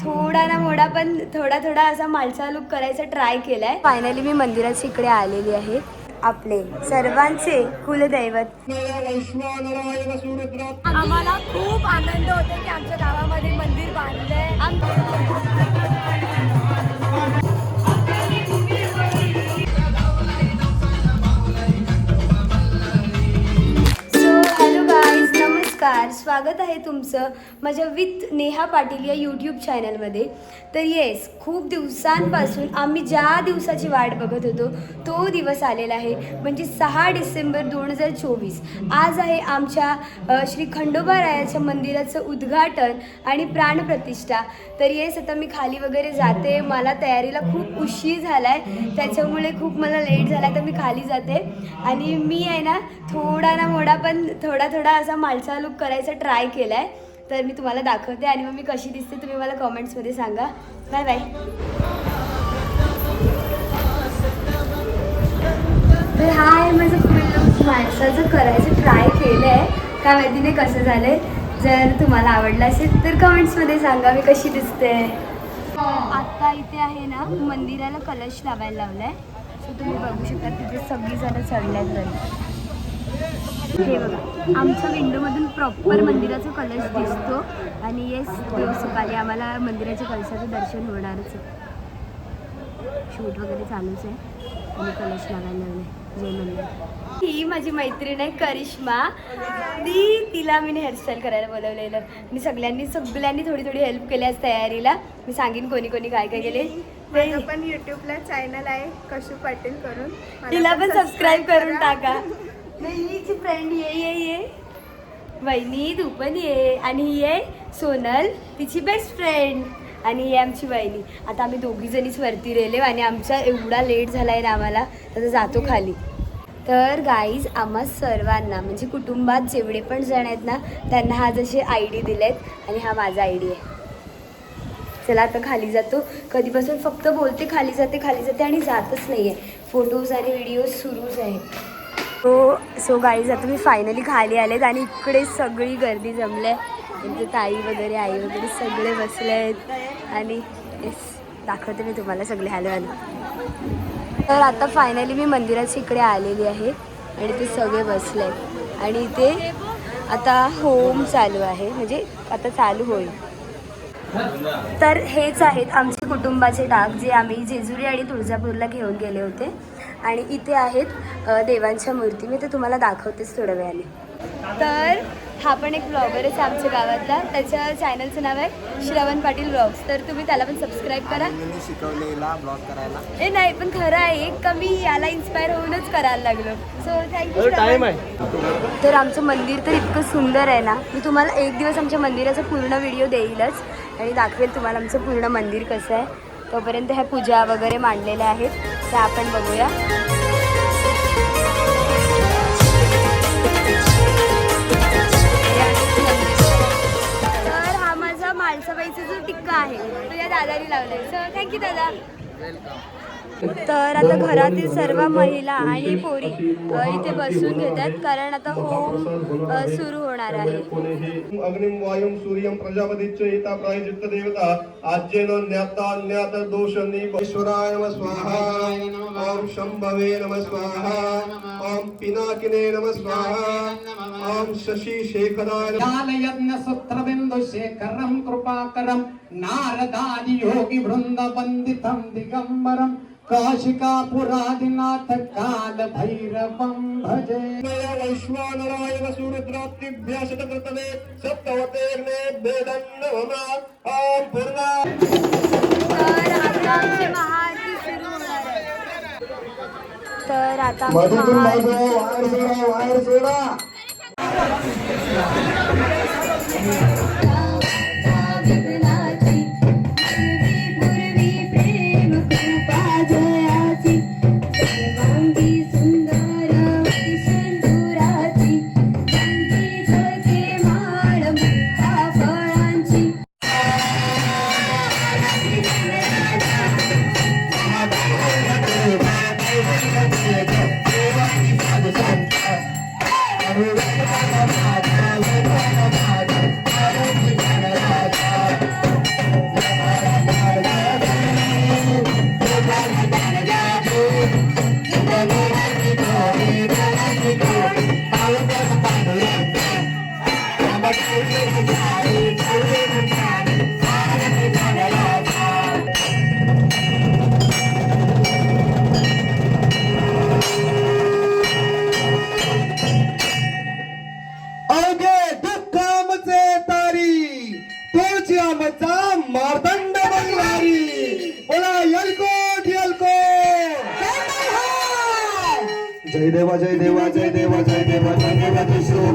थोडा ना मोडा पण थोडा थोडा असा मालसा लुक करायचा ट्राय केलाय. फायनली मी मंदिराच्या इकडे आलेली आहे. आपले सर्वांचे कुलदैवत. आम्हाला खूप आनंद होतो की आमच्या गावामध्ये मंदिर बांधलंय. नमस्कार स्वागत आहे तुमचं माझ्या विथ नेहा पाटील या यूट्यूब चॅनलमध्ये तर येस खूप दिवसांपासून आम्ही ज्या दिवसाची वाट बघत होतो तो दिवस आलेला आहे म्हणजे सहा डिसेंबर दोन हजार चोवीस. आज आहे आमच्या श्री खंडोबा रायाच्या मंदिराचं उद्घाटन आणि प्राणप्रतिष्ठा तर येस आता मी खाली वगैरे जाते मला तयारीला खूप उशीर झाला आहे त्याच्यामुळे खूप मला लेट झाला तर मी खाली जाते. आणि मी आहे ना थोडा ना मोडा पण थोडा थोडा असा मालचाल लूक करायचा ट्राय केला आहे तर मी तुम्हाला दाखवते. आणि मग मी कशी दिसते तुम्ही मला कमेंट्समध्ये सांगा. बाय बाय तर हा आहे माझं फुल लूक माणसाचं करायचं ट्राय केलं आहे का माहिती नाही कसं झालं आहे जर तुम्हाला आवडलं असेल तर कमेंट्समध्ये सांगा मी कशी दिसते. आत्ता इथे आहे ना मंदिराला कलश लावायला लावलाय. सो तुम्ही बघू शकता तिथे सगळी जण चढल्यात घरी हे बघा आमच्या विंडोमधून प्रॉपर मंदिराचा कलश दिसतो. आणि येस दिवस सकाळी आम्हाला मंदिराच्या कलशाचं दर्शन होणारच आहे. शूट वगैरे चालूच आहे. आणि कलश लागले. जय मंदिर. ही माझी मैत्रीण आहे करिश्मा. ती तिला मी हेअरस्टाईल करायला बोलवलेलं. आणि सगळ्यांनी सगळ्यांनी थोडी थोडी हेल्प केली आज तयारीला. मी सांगेन कोणी कोणी काय काय केले. पण युट्यूबला चॅनल आहे कशू पाटील करून. तिला पण सबस्क्राईब करून करा. टाका. नाही फ्रेंड ये ये ये. वहिनी तू पण ये. आणि ही आहे सोनल तिची बेस्ट फ्रेंड आणि ही आमची वहिनी. आता आम्ही दोघी जणीच वरती रेले आणि आमचा एवढा लेट झाला आहे ना आम्हाला तर जातो खाली. तर गाईज आम्हा सर्वांना म्हणजे कुटुंबात जेवढे पण जण आहेत ना त्यांना हा जसे आय डी दिलेत आणि हा माझा आय डी आहे. चला आता खाली जातो. कधीपासून फक्त बोलते खाली जाते खाली जाते आणि जातच नाही आहे फोटोज आणि व्हिडिओज सुरूच आहेत. सो सो गाईज आता मी फायनली खाली आलेत आणि इकडे सगळी गर्दी जमली आहे म्हणजे ताई वगैरे आई वगैरे सगळे बसले आहेत आणि दाखवते मी तुम्हाला सगळे. हॅलो आले तर आता फायनली मी मंदिराच्या इकडे आलेली आहे आणि ते सगळे बसले आहेत आणि इथे आता होम चालू आहे. म्हणजे आता चालू होईल. तर हेच आहेत आमचे कुटुंबाचे डाग जे आम्ही जेजुरी आणि तुळजापूरला घेऊन गेले होते. आणि इथे आहेत देवांच्या मूर्ती. मी ते तुम्हाला दाखवतेच थोड्या वेळाने. तर हा पण एक ब्लॉगरच आहे आमच्या गावातला. त्याच्या चॅनलचं नाव आहे श्रवण पाटील ब्लॉग्स तर तुम्ही त्याला पण सबस्क्राईब करा. शिकवलेला ब्लॉग करायला. हे नाही पण खरं आहे का मी याला इन्स्पायर होऊनच करायला लागलो. सो थँक्यू टाइम आहे. तर आमचं मंदिर तर इतकं सुंदर आहे ना. मी तुम्हाला एक दिवस आमच्या मंदिराचा पूर्ण व्हिडिओ देईलच आणि दाखवेल तुम्हाला आमचं पूर्ण मंदिर कसं आहे. तोपर्यंत ह्या पूजा वगैरे मांडलेल्या आहेत. त्या आपण बघूया. तर हा माझा माळसाबाईचा जो टिक्का आहे तो या दादानी लावलाय. सर थँक्यू दादा. तर आता घरातील सर्व महिला आणि पोरी इथे बसून घेतात. कारण आता होम सुरू होणार आहे. अग्निम वायुम सूर्यम प्रजापतीच्च एता प्रायचित्त देवता आज्येन ज्ञाता ज्ञात दोषनी ईश्वराय नम स्वाहा। ओम शंभवे नम स्वाहा। ओम पिनाकिने नम स्वाहा। ओम शशि शेखराय नमः। ज्ञानयज्ञसूत्रबिन्दुशेखरं कृपाकरं नारदादि योगि वृन्दवन्दितं दिगम्बरं काशिकापुरादिनाथ कालभैरवं भजे वैश्वानराय वसुरुद्रात्रिभ्य शतकृतने सप्तवतेर्ने वेदं नमः ओम पूर्णा। तर आता आमची महाआरती सुरू होणार आहे तर आता आमची मधुतून महाआरती बाजू सुरू वायर सोडा वायर सोडा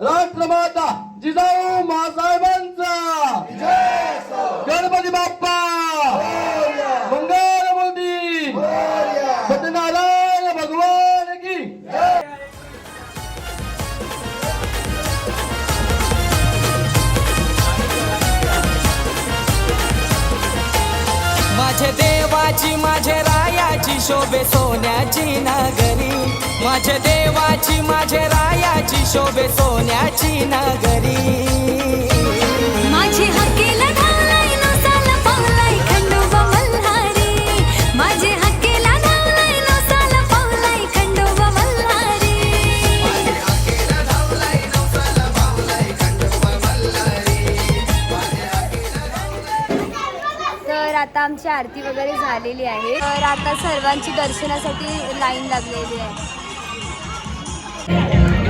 राष्ट्रमाता जिजाऊ मासाहेबांचा. गणपती बाप्पा. मंगल मोदी सत्यनारायण भगवान की. माझे देवाची माझे रायाची शोभे सोन्याची नगरी. माझे देवाची माझे रायाची शोभे सोन्याची नगरी. माझी हकेला आता आमची आरती वगैरे झालेली आहे. तर आता सर्वांची दर्शनासाठी लाईन लागलेली आहे.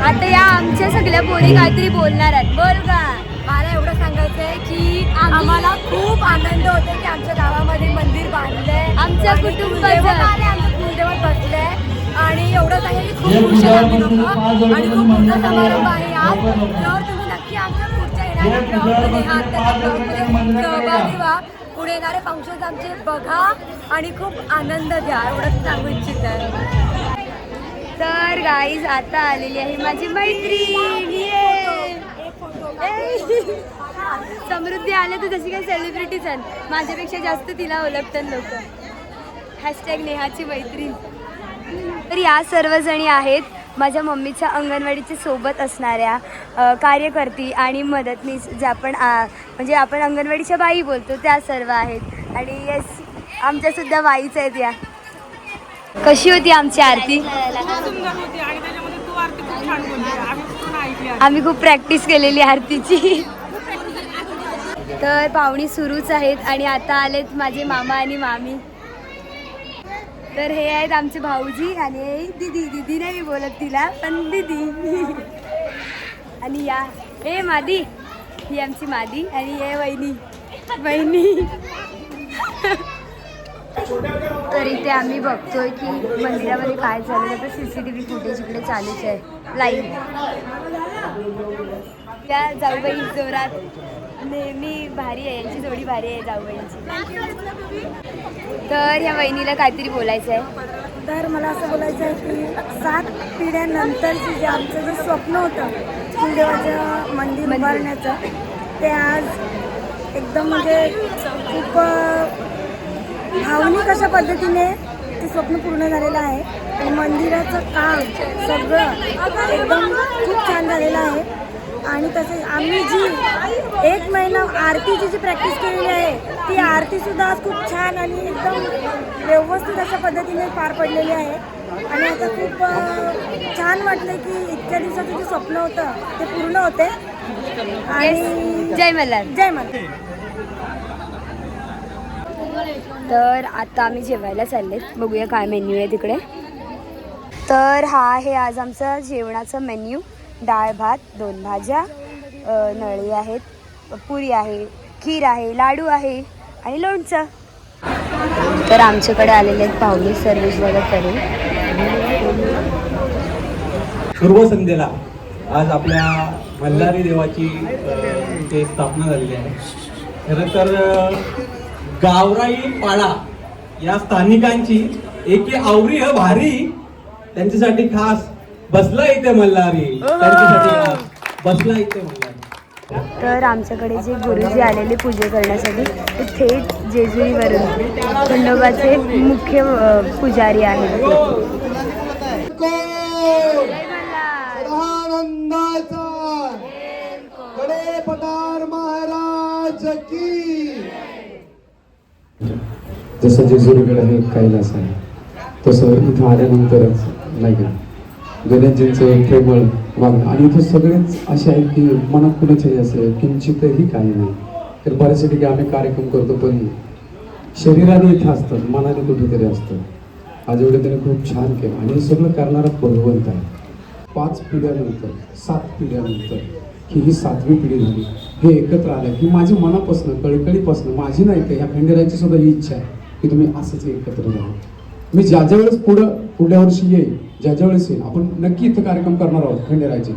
आता या आमच्या सगळ्या पोरी काहीतरी बोलणार आहेत. बोल का मला एवढं सांगायचं आहे की आम्हाला खूप आनंद होतो की आमच्या गावामध्ये मंदिर बांधलंय. आमच्या आणि कुटुंबाचं. आमचं कुलदेवत बसलंय. आणि एवढं सांगेल की खूप खुश आहे. आम्ही लोकं. आणि खूप मोठा समारंभ आहे आज. तर तुम्ही नक्की आमच्या पुढच्या येणाऱ्या सहभागी व्हा. पुढे येणारे फंक्शन्स आमचे बघा आणि खूप आनंद द्या एवढंच सांगू इच्छित. आहे तर गाईज आता आलेली आहे माझी मैत्रीण. ए. समृद्धी आले तर जशी काही सेलिब्रिटीज आहेत. माझ्यापेक्षा जास्त तिला ओळखतात लोक. हॅशटॅग नेहाची मैत्रीण. तर या सर्वजणी आहेत माझ्या मम्मीच्या अंगणवाडीच्या सोबत असणाऱ्या कार्यकर्ती आणि मदतनीस ज्या आपण म्हणजे आपण अंगणवाडीच्या बाई बोलतो त्या सर्व आहेत. आणि येस आमच्यासुद्धा बाईच आहेत या. कशी होती आमची आरती? आम्ही खूप प्रॅक्टिस केलेली आरतीची. तर पाहुणी सुरूच आहेत आणि आता आलेत माझे मामा आणि मामी. तर हे आहेत आमचे भाऊजी आणि हे दिदी. दिदी नाही मी बोलत तिला पण दिदी. आणि या. हे मादी. ही आमची मादी आणि हे वहिनी. वहिनी. तर इथे आम्ही बघतोय की मंदिरामध्ये काय झालं त्याचं C C T V footage इकडे चालूच आहे. लाईव्ह त्या जाऊबाई जोरात नेहमी भारी आहे. यांची जोडी भारी आहे जाऊबाईंची. तर ह्या वहिनीला काहीतरी बोलायचं आहे. तर मला असं बोलायचं आहे की सात पिढ्यानंतरचे जे आमचं जे स्वप्न होतं कुलदेवाचं मंदिर. उभारण्याचं ते आज एकदम म्हणजे खूप भावनिक अशा पद्धतीने ते स्वप्न पूर्ण झालेलं आहे. मंदिराचं काम सगळं एकदम खूप छान झालेलं आहे. आणि तसेच आम्ही जी एक महिना आरतीची जी प्रॅक्टिस केलेली आहे ती आरतीसुद्धा आज खूप छान आणि एकदम व्यवस्थित अशा पद्धतीने पार पडलेली आहे. आणि आता खूप छान वाटलं की इतक्या दिवसाचं जे स्वप्न होतं ते पूर्ण होते. आणि जय मल्हार. जय मला तर आता आम्ही जेवायला चालले बघूया काय मेन्यू आहे तिकडे. तर हा आहे आज आमचा जेवणाचा मेन्यू डाळ भात दोन भाज्या नळी आहेत पुरी आहे खीर आहे लाडू आहे आणि लोणचं. तर आमच्याकडे आलेले आहेत पाहुणे सर्विस वगैरे करून. पूर्व संध्येला आज आपल्या मल्हारी देवाची ते स्थापना झालेली आहे. खरं तर गावराई पाडा या स्थानिकांची एकी आवरी ह भारी त्यांच्यासाठी खास बसला इथे मल्हारी त्यांच्यासाठी बसला इथे मल्हारी तर आमच्याकडे जे गुरुजी आलेले पूजे करण्यासाठी ते थेट जेजुरीवरून खंडोबाचे मुख्य पुजारी आहेत आनंदाचा कडे पठार महाराज की जसं जेजुरीगड आहे कैलास आहे. तसं इथं आल्यानंतरच नाही का? गणेशजींचं प्रेमळ वागणं. आणि इथं सगळेच असे आहेत की मनात कुणाच्याही असं किंचितही काही नाही. तर बऱ्याचशा ठिकाणी आम्ही कार्यक्रम करतो पण शरीराने इथं असतं मनाने कुठेतरी असतं आज एवढे त्याने खूप छान केलं. आणि हे सगळं करणारा भगवंत आहे. पाच पिढ्यानंतर सात पिढ्यानंतर की ही सातवी पिढी झाली. हे एकत्र आलं की माझी मनापासून कळकळीपासून माझी नाही का ह्या खंडेराची सुद्धा ही इच्छा आहे. की तुम्ही असंच एकत्र राहा. मी ज्या ज्या वेळेस पुढं पुढल्या वर्षी येईल ज्या ज्या वेळेस येईल आपण नक्की इथं कार्यक्रम करणार आहोत खंडेरायचे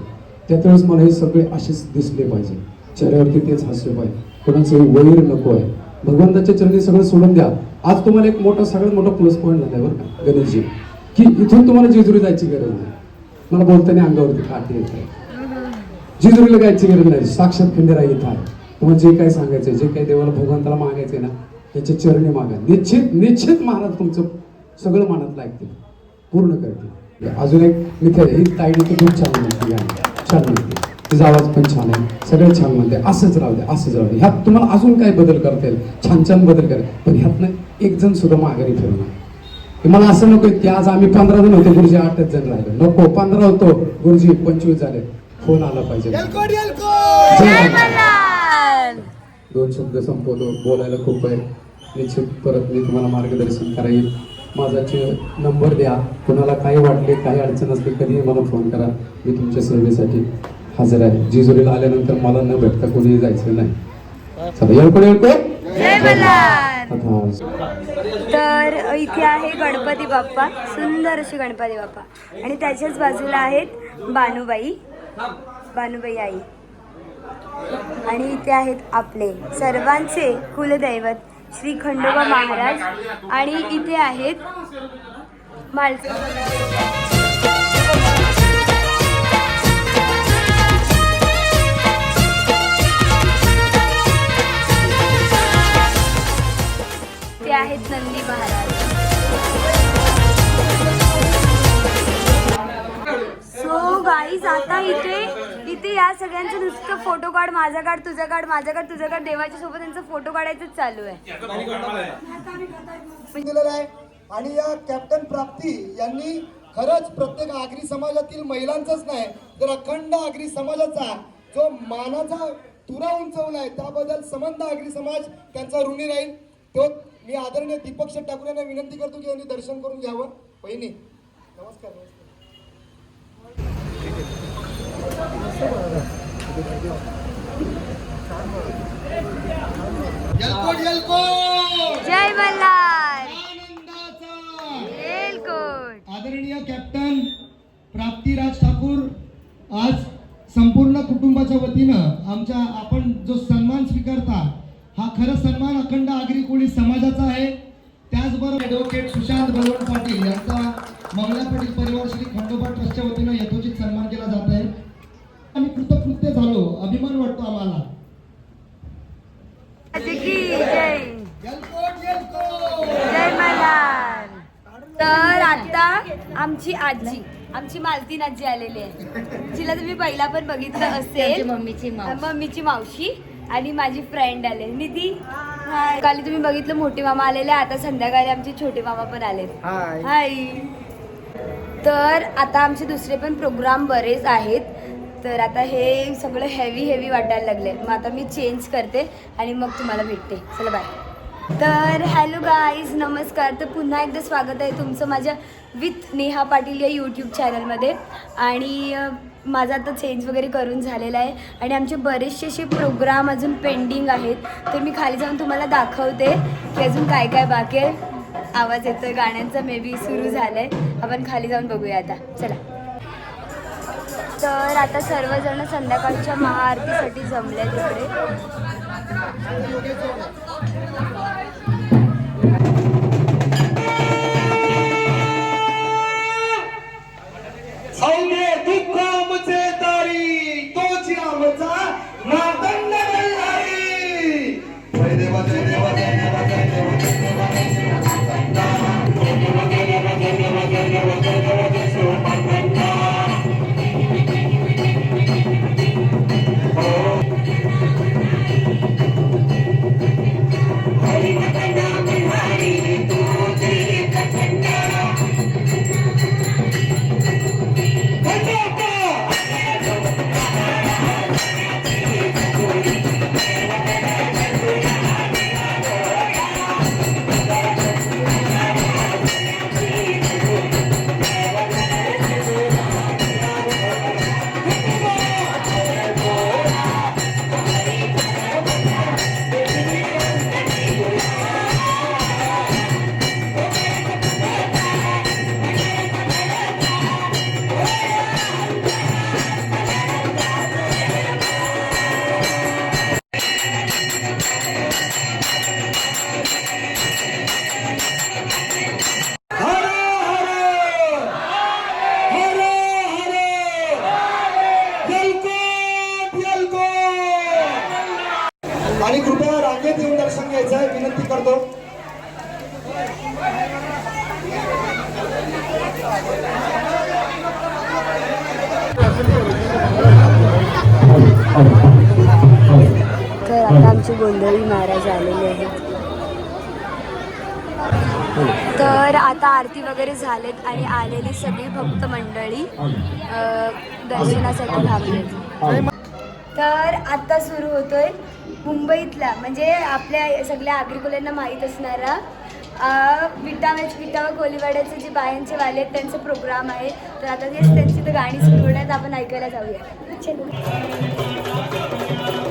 त्या त्यावेळेस मला हे सगळे असेच दिसले पाहिजे. चेहऱ्यावरती तेच हास्य पाहिजे. कोणाचं वैर नको आहे. भगवंताच्या चरणी सगळं सोडून द्या. आज तुम्हाला एक मोठा सगळ्यात मोठा प्लस पॉईंट आहे बरं का गणेशजी. की इथून तुम्हाला जेजुरी जायची गरज नाही. मला बोलताना अंगावरती काठी येत आहे. जेजुरीला जायची गरज नाही. साक्षात खंडेराय येत आहे. तुम्हाला जे काही सांगायचं जे काही देवाला भगवंताला मागायचंय ना त्याच्या चरणी मागा. निश्चित निश्चित महाराज तुमचं सगळं मनात ऐकतील. पूर्ण करतील. अजून एक मित्र ही ताईडी तर खूप छान म्हणते छान म्हणते तिचा आवाज पण छान आहे. सगळं छान म्हणते. असंच राहू दे असंच राहू दे. ह्यात तुम्हाला अजून काय बदल करता येईल छान छान बदल करेल पण ह्यातनं एक जण सुद्धा माघारी फिरू नका की मला असं नको की आज आम्ही पंधरा जण होतो गुरुजी आठच जण राहिले. नको पंधरा होतो. गुरुजी पंचवीस झाले. फोन आला पाहिजे. दोन शब्द संपवतो बोलायला खूप आहे निश्चित परत मी तुम्हाला मार्गदर्शन करायला माझा नंबर द्या. कुणाला काही वाटले काही अडचण असली कधीही मला फोन करा. मी तुमच्या सेवेसाठी हजर आहे. जेजुरीला आल्यानंतर मला न भेटता कोणीही जायचं नाही. चला तर इथे आहे गणपती बाप्पा सुंदर अशी गणपती बाप्पा. आणि त्याच्याच बाजूला आहेत बानुबाई. बानुबाई आई. आणि इथे आहेत आपले सर्वांचे कुलदैवत श्री खंडोबा महाराज आणि इथे आहेत माळसा ते आहेत नंदी महाराज. सो गाईज आता इथे या सगळ्यांचं नुसतं फोटो काढ माझा काढ तुझा काढ माझा काढ तुझा काढ. देवाच्या सोबत त्यांचा फोटो काढायचंच चालू आहे. दिलेला आहे. आणि या कॅप्टन प्राप्ती यांनी खरंच प्रत्येक आगरी समाजातील महिलांचाच नाही तर अखंड आगरी समाजाचा जो मानाचा तुरा उंचवलाय त्याबद्दल समंत आगरी समाज त्यांचा ऋणी राहील. तो मी आदरणीय दीपक शेठ ठाकूर यांना विनंती करतो की यांनी दर्शन करून घ्यावं. बहिणी नमस्कार. कोळी समाजाचा आहे. त्याचबरोबर ॲडव्होकेट सुशांत बळवंत पाटील यांचा मंगला पाटील परिवार श्री खंडोबा ट्रस्टच्या वतीनं यथोचित सन्मान केला जात आहे. आम्ही कृतकृत्य झालो. अभिमान वाटतो आम्हाला. तर आता आमची आजी आमची मालतीन आजी आलेली आहे. जिला तुम्ही पहिला पण बघितलं असेल. मम्मीची मावशी. मम्मीची मावशी आणि माझी फ्रेंड आले. निधी हाय काल तुम्ही बघितलं मोठे मामा आलेले आता संध्याकाळी आमचे छोटे मामा पण आले हाय हाय तर आता आमचे दुसरे पण प्रोग्राम बरेच आहेत. तर आता हे सगळं हेवी हेवी वाटायला लागले मग आता मी चेंज करते आणि मग तुम्हाला भेटते. चला बाय तर हॅलो गाईज नमस्कार. तर पुन्हा एकदा स्वागत आहे तुमचं माझ्या विथ नेहा पाटील या यूट्यूब चॅनलमध्ये आणि माझा आता चेंज वगैरे करून झालेला आहे. आणि आमचे बरेचसे असे प्रोग्राम अजून पेंडिंग आहेत. तर मी खाली जाऊन तुम्हाला दाखवते. की अजून काय काय बाकी आहे. आवाज येतोय गाण्यांचा मे बी सुरू झालाय. आपण खाली जाऊन बघूया आता. चला. तर आता सर्वजण संध्याकाळच्या महाआरतीसाठी जमले तिकडे तर आता आमची गोंधळी महाराज आलेले आहेत. तर आता आरती वगैरे झालेत आणि आलेली सगळी भक्त मंडळी दर्शनासाठी थांबलेत तर आता सुरू होतोय मुंबईतला म्हणजे आपल्या सगळ्या आग्रिकुल्यांना माहीत असणारा अ, विटा मॅच विटा व कोलीवाड्याचे जे बायांचे वाले आहेत त्यांचा प्रोग्राम आहे. तर आता तेच त्यांची तर गाणी सुरू होण्यात आपण ऐकायला जाऊया.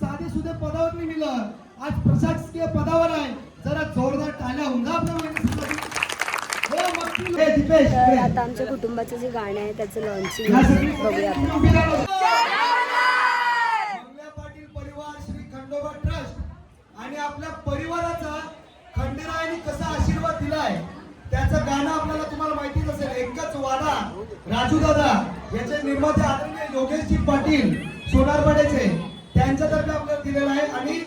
साधे सुधे पदावर नाही मिळलं आज प्रशासकीय पदावर आहे. जरा जोरदार टाळ्या. हो, इकडे. आता आमच्या कुटुंबाचं जे गाणं आहे त्याचं लॉन्चिंग बघूया पाटील परिवार श्री खंडोबा ट्रस्ट आणि आपल्या परिवाराचा खंडेरायाने कसा आशीर्वाद दिलाय त्याचं गाणं आपल्याला तुम्हाला माहितीच असेल. एकच वाडा राजू दादा याचे निर्माते आदरणीय योगेशजी पाटील सोनारपाड्याचे त्यांच्यातर्फे आपल्याला दिलेला आहे आणि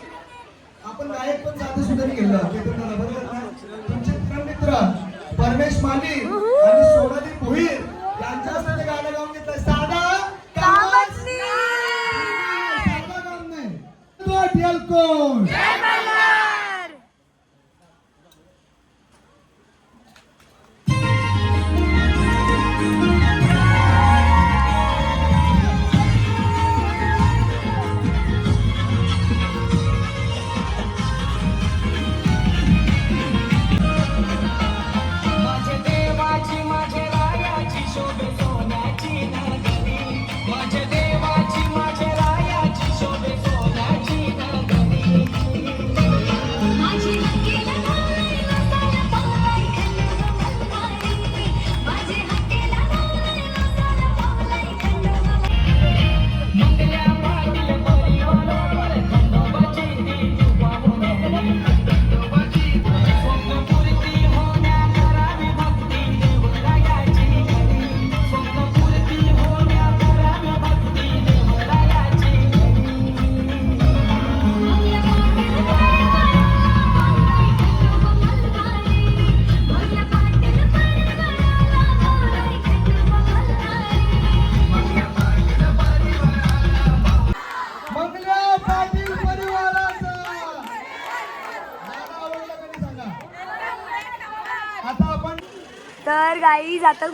आपण गायक पण साधं सुद्धा केलं. केतन तुमचे मित्र परमेश माली आणि सोनाली भोईर यांच्या हस्ते गाणं गाऊन घेतलं साधा कामच साधा काम नाही. तो ठेल कोण?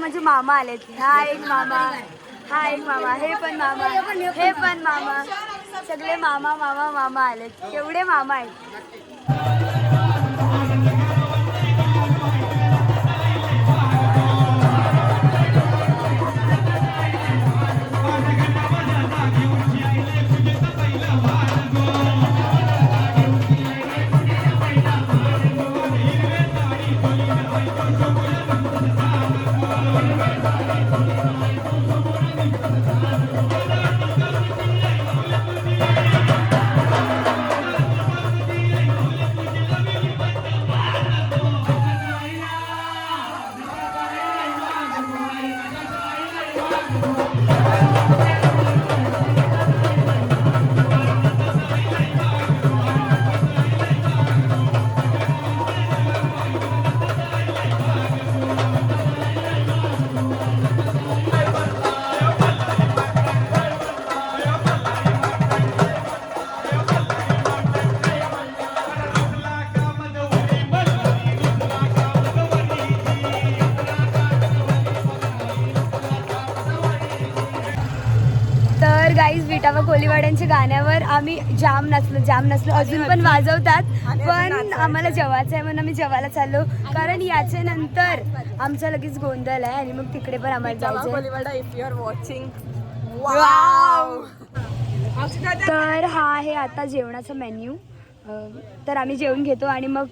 गाईज माझे मामा आलेत. हा एक मामा. हा एक मामा. हे पण मामा. हे पण मामा. सगळे मामा मामा मामा आलेत. केवढे मामा आहेत. कोलीवाड्यांच्या गाण्यावर आम्ही जाम नसलो जाम नसलो अजून पण वाजवतात पण आम्हाला जेवायचं आहे म्हणून आम्ही जेवायला चाललो. कारण याच्या नंतर आमचा लगेच गोंधळ आहे आणि मग तिकडे पण आम्हाला जायचं इफ यू आर वॉचिंग तर हा आहे आता जेवणाचा मेन्यू. तर आम्ही जेवण घेतो आणि मग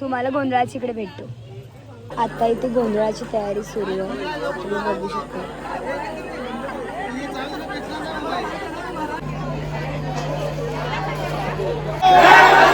तुम्हाला गोंधळाची इकडे भेटतो. आता इथे गोंधळाची तयारी सुरू आहे. तुम्ही बघू शकता. साक्षात